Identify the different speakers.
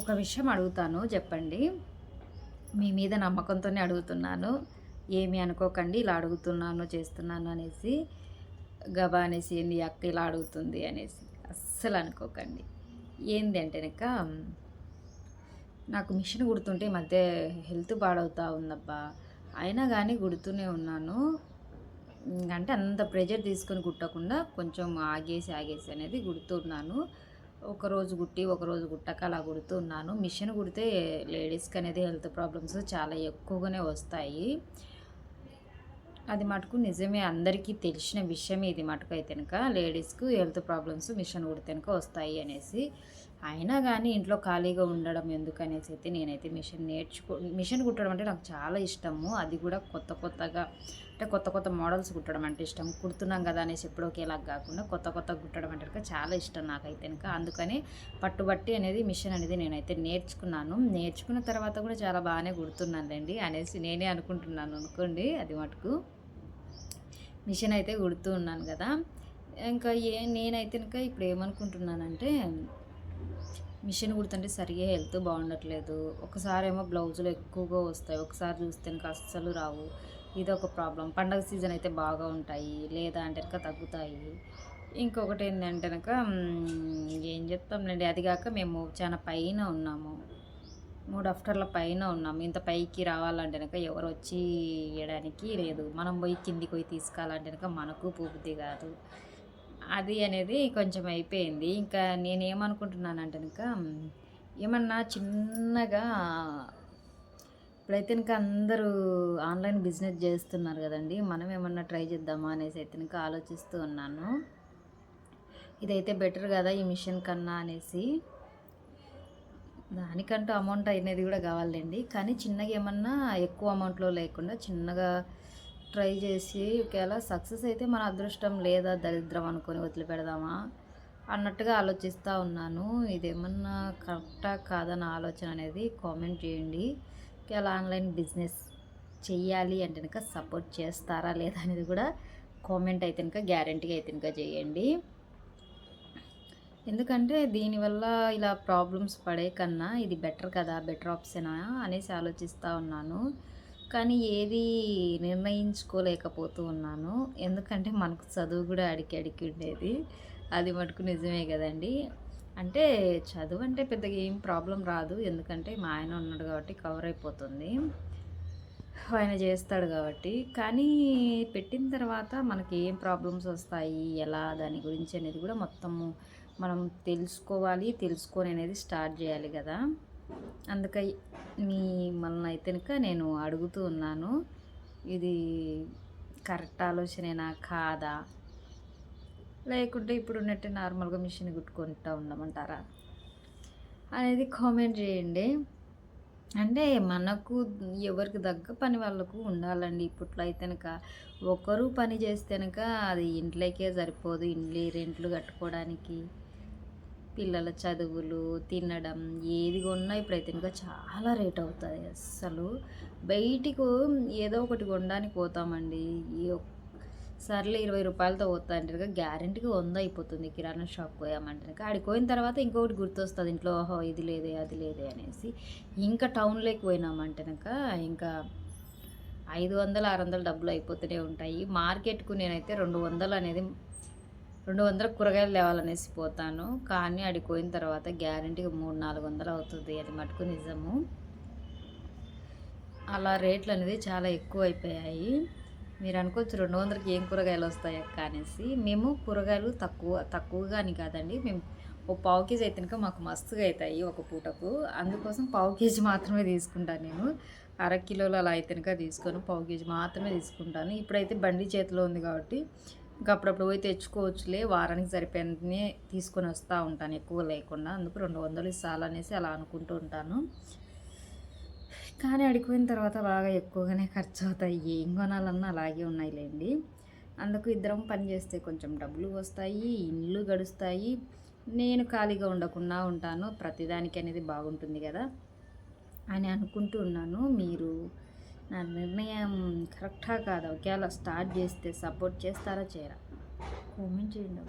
Speaker 1: ఒక విషయం అడుగుతాను చెప్పండి. మీ మీద నమ్మకంతోనే అడుగుతున్నాను. ఏమి అనుకోకండి ఇలా అడుగుతున్నాను చేస్తున్నాను అనేసి గబా అనేసి ఏంది అక్క ఇలా అడుగుతుంది అనేసి. అస్సలు అనుకోకండి. ఏంది అంటే కనుక నాకు మిషన్ కుడుతుంటే మధ్య హెల్త్ పాడవుతా ఉందబ్బా. అయినా కానీ కుడుతూనే ఉన్నాను. అంటే అంత ప్రెజర్ తీసుకొని కుట్టకుండా కొంచెం ఆగేసి ఆగేసి అనేది కుడుతున్నాను ఒకరోజు కుట్టి ఒకరోజు కుట్టక అలా కుడుతున్నాను మిషన్ కుడితే లేడీస్కి అనేది హెల్త్ ప్రాబ్లమ్స్ చాలా ఎక్కువగానే వస్తాయి. అది మటుకు నిజమే అందరికీ తెలిసిన విషయమే ఇది మటుకు అయితే కనుక లేడీస్కు హెల్త్ ప్రాబ్లమ్స్ మిషన్ కుడితే కనుక వస్తాయి అనేసి అయినా కానీ ఇంట్లో ఖాళీగా ఉండడం ఎందుకనేసి అయితే నేనైతే మిషన్ నేర్చుకో మిషన్ కుట్టడం అంటే నాకు చాలా ఇష్టము. అది కూడా కొత్త కొత్తగా అంటే కొత్త కొత్త మోడల్స్ కుట్టడం అంటే ఇష్టం. కుడుతున్నాం కదా అనేసి ఎప్పుడో ఒకేలాగా కాకుండా కొత్త కొత్త కుట్టడం అంటే కనుక చాలా ఇష్టం నాకైతే కనుక. అందుకని పట్టుబట్టి అనేది మిషన్ అనేది నేనైతే నేర్చుకున్నాను. నేర్చుకున్న తర్వాత కూడా చాలా బాగానే కుడుతున్నానులేండి అనేసి నేనే అనుకుంటున్నాను అనుకోండి. అది మటుకు మిషన్ అయితే కుడుతూ ఉన్నాను కదా. ఇంకా ఏ నేనైతే ఇంకా ఇప్పుడు ఏమనుకుంటున్నానంటే మిషన్ కుడుతుంటే సరిగా హెల్త్ బాగుండట్లేదు. ఒకసారి ఏమో బ్లౌజులు ఎక్కువగా వస్తాయి. ఒకసారి చూస్తే ఇంకా అస్సలు రావు. ఇది ఒక ప్రాబ్లం. పండగ సీజన్ అయితే బాగా ఉంటాయి. లేదా అంటే కనుక తగ్గుతాయి. ఇంకొకటి ఏంటంటే కనుక ఏం చెప్తాంలేండి. అది కాక మేము చాలా పైన ఉన్నాము. మూడు ఆఫ్టర్ల పైన ఉన్నాము. ఇంత పైకి రావాలంటే కనుక ఎవరు వచ్చి ఇవ్వడానికి లేదు. మనం పోయి కిందికి పోయి తీసుకోవాలంటే కనుక మనకు పూర్తి కాదు. అది అనేది కొంచెం అయిపోయింది. ఇంకా నేనేమనుకుంటున్నానంటే ఇంకా ఏమన్నా చిన్నగా ఇప్పుడైతే ఇంకా అందరూ ఆన్లైన్ బిజినెస్ చేస్తున్నారు కదండి. మనం ఏమన్నా ట్రై చేద్దామా అనేసి అయితే ఇంకా ఆలోచిస్తూ ఉన్నాను. ఇదైతే బెటర్ కదా ఈ మిషన్ కన్నా అనేసి. దానికంటూ అమౌంట్ అనేది కూడా కావాలండి. కానీ చిన్నగా ఏమన్నా ఎక్కువ అమౌంట్లో లేకుండా చిన్నగా ట్రై చేసి ఒకవేళ సక్సెస్ అయితే మన అదృష్టం లేదా దరిద్రం అనుకొని వదిలిపెడదామా అన్నట్టుగా ఆలోచిస్తూ ఉన్నాను. ఇదేమన్నా కరెక్టా కాదన్న ఆలోచన అనేది కామెంట్ చేయండి. ఒకవేళ ఆన్లైన్ బిజినెస్ చెయ్యాలి అంటే కనుక సపోర్ట్ చేస్తారా లేదా అనేది కూడా కామెంట్ అయితే కనుక గ్యారంటీ అయితే కనుక చేయండి. ఎందుకంటే దీనివల్ల ఇలా ప్రాబ్లమ్స్ పడే కన్నా ఇది బెటర్ కదా బెటర్ ఆప్షనా అనేసి ఆలోచిస్తూ ఉన్నాను. కానీ ఏది నిర్ణయించుకోలేకపోతూ ఉన్నాను ఎందుకంటే మనకు చదువు కూడా అడిగి అడిగి ఉండేది. అది మటుకు నిజమే కదండి. అంటే చదువు అంటే పెద్దగా ఏం ప్రాబ్లం రాదు. ఎందుకంటే మా ఆయన ఉన్నాడు కాబట్టి కవర్ అయిపోతుంది. ఆయన చేస్తాడు కాబట్టి. కానీ పెట్టిన తర్వాత మనకి ఏం ప్రాబ్లమ్స్ వస్తాయి? ఎలా? దాని గురించి అనేది కూడా మొత్తము మనం తెలుసుకోవాలి. తెలుసుకొని అనేది స్టార్ట్ చేయాలి కదా. అందుకై మీ మనల్ని అయితే కనుక నేను అడుగుతూ ఉన్నాను. ఇది కరెక్ట్ ఆలోచనేనా? కాదా? లేకుంటే ఇప్పుడు ఉన్నట్టు నార్మల్గా మిషన్ కుట్టుకుంటూ ఉండమంటారా? అనేది కామెంట్ చేయండి. అంటే మనకు ఎవరికి దగ్గ పని వాళ్ళకు ఉండాలండి. ఇప్పట్లో అయితే ఒకరు పని చేస్తే అది ఇంట్లోకే సరిపోదు. ఇండ్లు రెంట్లు కట్టుకోవడానికి. పిల్లల చదువులు తినడం ఏది కొన్నా ఇప్పుడైతే ఇంకా చాలా రేట్ అవుతుంది అసలు బయటికి ఏదో ఒకటి కొనడానికి పోతామండి. ఈ సర్లే ఇరవై రూపాయలతో పోతా అంటే గ్యారెంటీగా వంద అయిపోతుంది. కిరాణా షాప్ పోయామంటే ఆడికి పోయిన తర్వాత ఇంకొకటి గుర్తొస్తుంది. ఇంట్లో ఓహో ఇది లేదే అది లేదే అనేసి. ఇంకా టౌన్లోకి పోయినామంటే ఇంకా ఐదు వందలు ఆరు వందలు డబ్బులు అయిపోతూనే ఉంటాయి. మార్కెట్కు నేనైతే రెండు వందలు అనేది రెండు వందల కూరగాయలు తేవాలనేసి పోతాను. కానీ అడిగి పోయిన తర్వాత గ్యారంటీగా మూడు నాలుగు వందలు అవుతుంది. అది మటుకు నిజము. అలా రేట్లు అనేది చాలా ఎక్కువ అయిపోయాయి మీరు అనుకోవచ్చు రెండు వందలకి ఏం కూరగాయలు వస్తాయి అక్క అనేసి మేము కూరగాయలు తక్కువ తక్కువగా అని కాదండి. మేము ఓ పావు కేజీ అయితే కనుక మాకు మస్తుగా అవుతాయి ఒక పూటకు. అందుకోసం పావు కేజీ మాత్రమే తీసుకుంటాను నేను. అర కిలోలు అలా అయితే కనుక తీసుకొని. పావు కేజీ మాత్రమే తీసుకుంటాను. ఇప్పుడైతే బండి చేతిలో ఉంది కాబట్టి ఇంకా అప్పుడప్పుడు పోయి తెచ్చుకోవచ్చులే వారానికి సరిపోయిననే తీసుకొని వస్తూ ఉంటాను ఎక్కువ లేకుండా. అందుకు రెండు వందలు ఇస్తాలనేసి అలా అనుకుంటూ ఉంటాను. కానీ అడిగిపోయిన తర్వాత బాగా ఎక్కువగానే ఖర్చు అవుతాయి ఏం కొనాలన్నా అలాగే ఉన్నాయిలేండి. అందుకు ఇద్దరం పని చేస్తే కొంచెం డబ్బులు వస్తాయి ఇండ్లు గడుస్తాయి. నేను ఖాళీగా ఉండకుండా ఉంటాను ప్రతిదానికి అనేది బాగుంటుంది కదా అని అనుకుంటూ ఉన్నాను. మీరు నా నిర్ణయం కరెక్టా కాదా? ఒకవేళ స్టార్ట్ చేస్తే సపోర్ట్ చేస్తారా చేయరా? కామెంట్ చేయండి